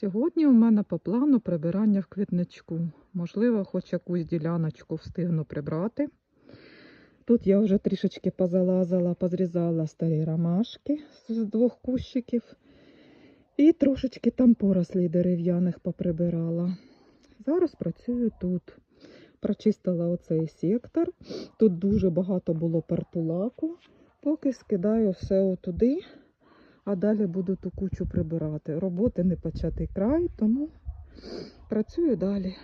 Сьогодні у мене по плану прибирання в квітничку. Можливо, хоч якусь діляночку встигну прибрати. Тут я вже трішечки позалазила, позрізала старі ромашки з двох кущиків. І трошечки там порослій дерев'яних поприбирала. Зараз працюю тут. Прочистила оцей сектор. Тут дуже багато було пертулаку. Поки скидаю все отуди, а далі буду ту кучу прибирати. Роботи не початий край, тому працюю далі.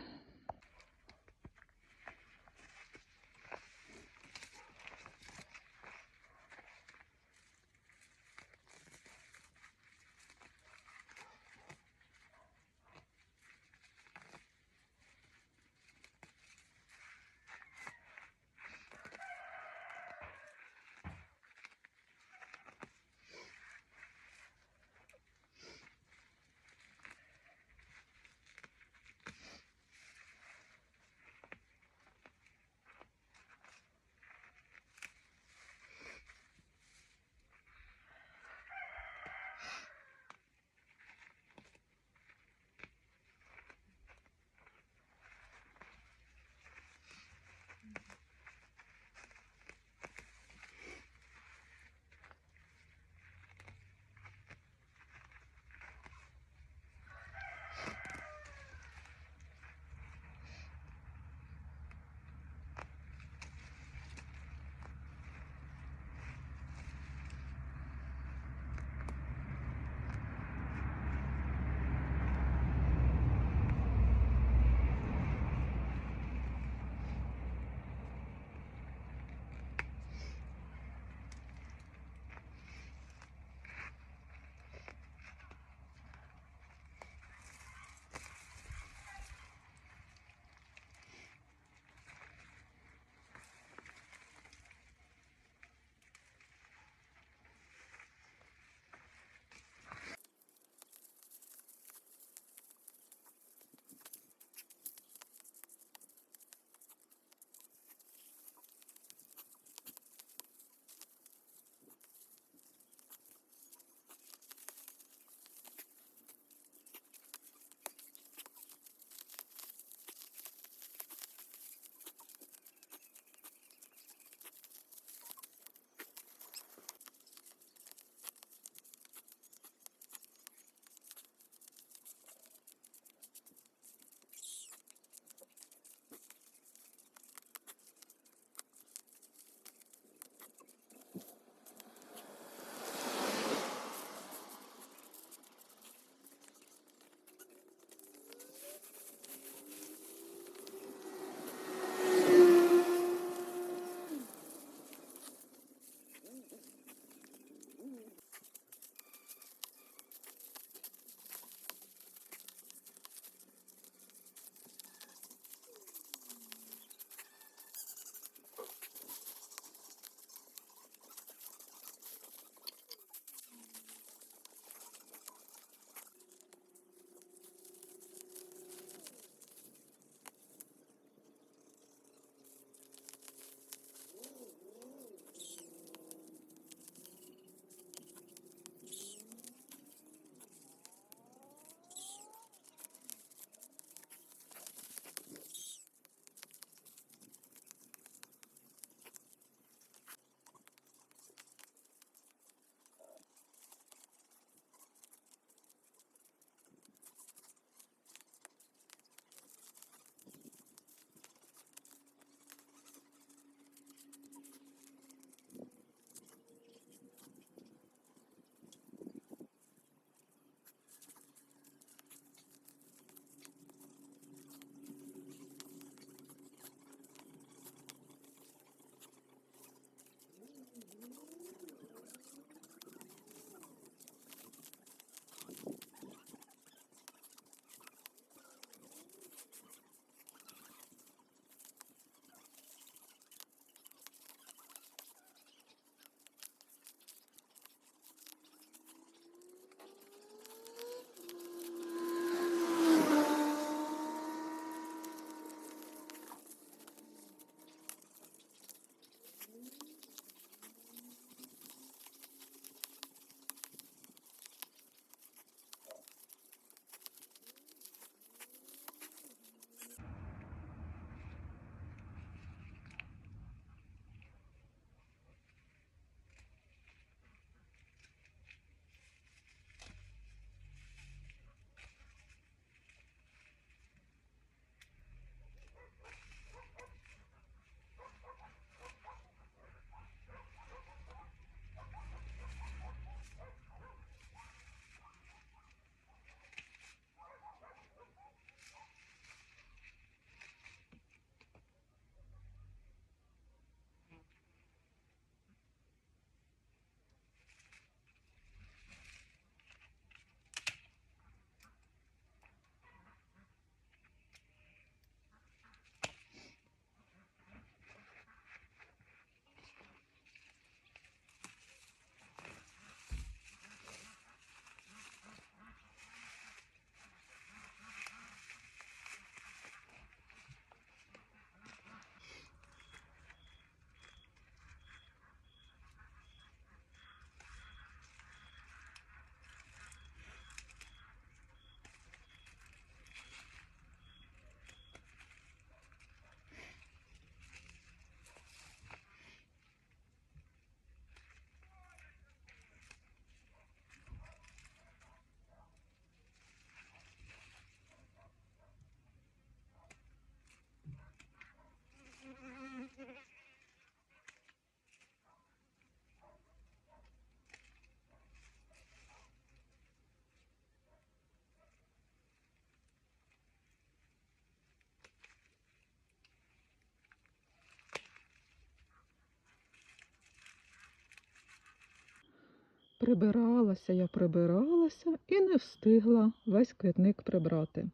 Прибиралася, я прибиралася і не встигла весь квітник прибрати.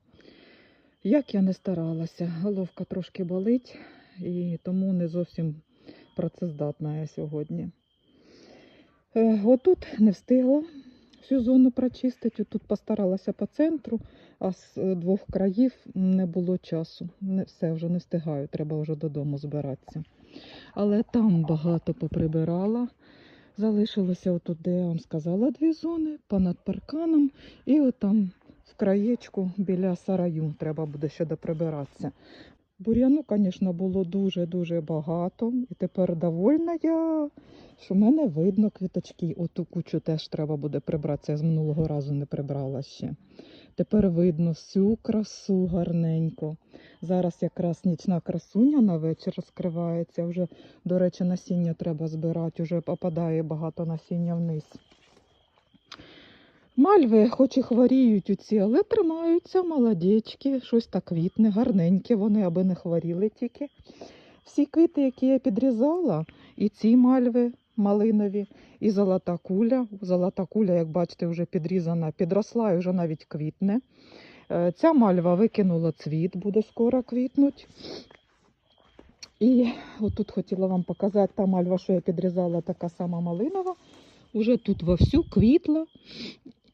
Як я не старалася, головка трошки болить, і тому не зовсім працездатна я сьогодні. Е, Отут не встигла всю зону прочистити. Тут постаралася по центру, а з е, двох країв не було часу. Не, все вже не встигаю, треба вже додому збиратися. Але там багато поприбирала. Залишилося отут, де я вам сказала, дві зони понад парканом і отам в краєчку біля сараю треба буде ще доприбиратися. Бур'яну, звісно, було дуже-дуже багато. І тепер довольна я, що в мене видно квіточки. Оту кучу теж треба буде прибратися. Я з минулого разу не прибрала ще. Тепер видно всю красу гарненько. Зараз якраз нічна красуня на вечір розкривається. Вже, до речі, насіння треба збирати, вже попадає багато насіння вниз. Мальви, хоч і хворіють оці, але тримаються молодечки, щось так квітне, гарненькі вони, аби не хворіли тільки. Всі квіти, які я підрізала, і ці мальви малинові, і золота куля. Золота куля, як бачите, вже підрізана, підросла і вже навіть квітне. Е, Ця мальва викинула цвіт, буде скоро квітнуть. І отут хотіла вам показати та мальва, що я підрізала, така сама малинова. Уже тут вовсю квітла.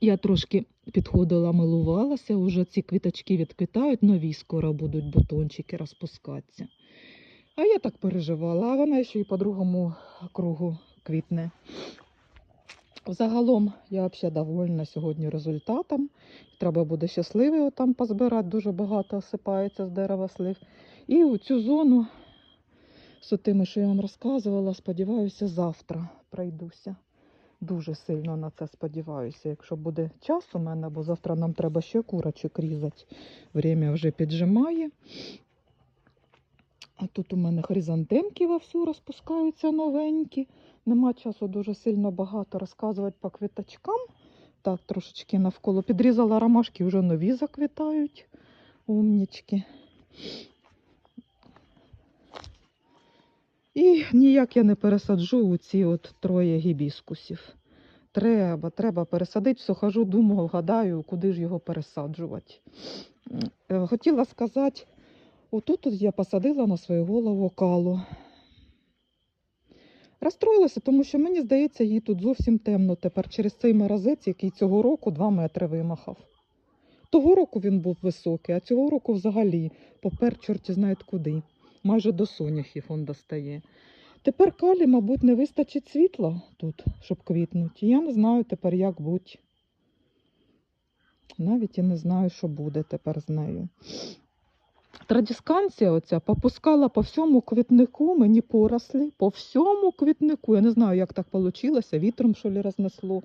Я трошки підходила, милувалася, уже ці квіточки відквітають, нові скоро будуть бутончики розпускатися. А я так переживала, а вона ще й по другому кругу квітне. Загалом я взагалі довольна сьогодні результатом. Треба буде щасливий отам позбирати, дуже багато осипається з дерева слив. І у цю зону з тими, що я вам розказувала, сподіваюся, завтра пройдуся. Дуже сильно на це сподіваюся. Якщо буде час у мене, бо завтра нам треба ще курочок різати. Время вже піджимає. А тут у мене хризантемки вовсю розпускаються новенькі. Нема часу дуже сильно багато розказувати по квіточкам. Так, трошечки навколо підрізала ромашки, вже нові заквітають. Умнічки. І ніяк я не пересаджу у ці от троє гібіскусів. Треба, треба пересадити. Все хожу, думаю, гадаю, куди ж його пересаджувати. Е, Хотіла сказати, отут я посадила на свою голову калу. Розстроїлася, тому що мені здається, їй тут зовсім темно тепер через цей морозець, який цього року 2 метри вимахав. Того року він був високий, а цього року взагалі попер чорті знає куди. Майже до соняхів він достає. Тепер калі, мабуть, не вистачить світла тут, щоб квітнути. Я не знаю тепер, як бути. Навіть і не знаю, що буде тепер з нею. Традісканція оця попускала по всьому квітнику, мені порослі, по всьому квітнику. Я не знаю, як так вийшло, вітром що ли рознесло.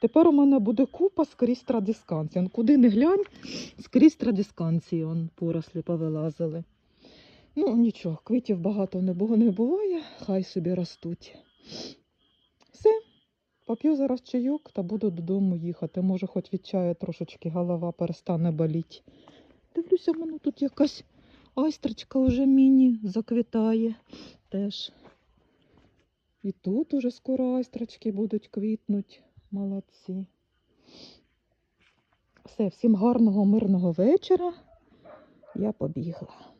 Тепер у мене буде купа скрізь традісканції. Куди не глянь, скрізь традісканції он порослі повилазили. Ну, нічого, квітів багато не буває, хай собі ростуть. Все, поп'ю зараз чайок та буду додому їхати. Може, хоч від чаю трошечки голова перестане боліти. Дивлюся, в мене тут якась айстрочка вже міні заквітає теж. І тут уже скоро айстрочки будуть квітнуть. Молодці. Все, всім гарного, мирного вечора. Я побігла.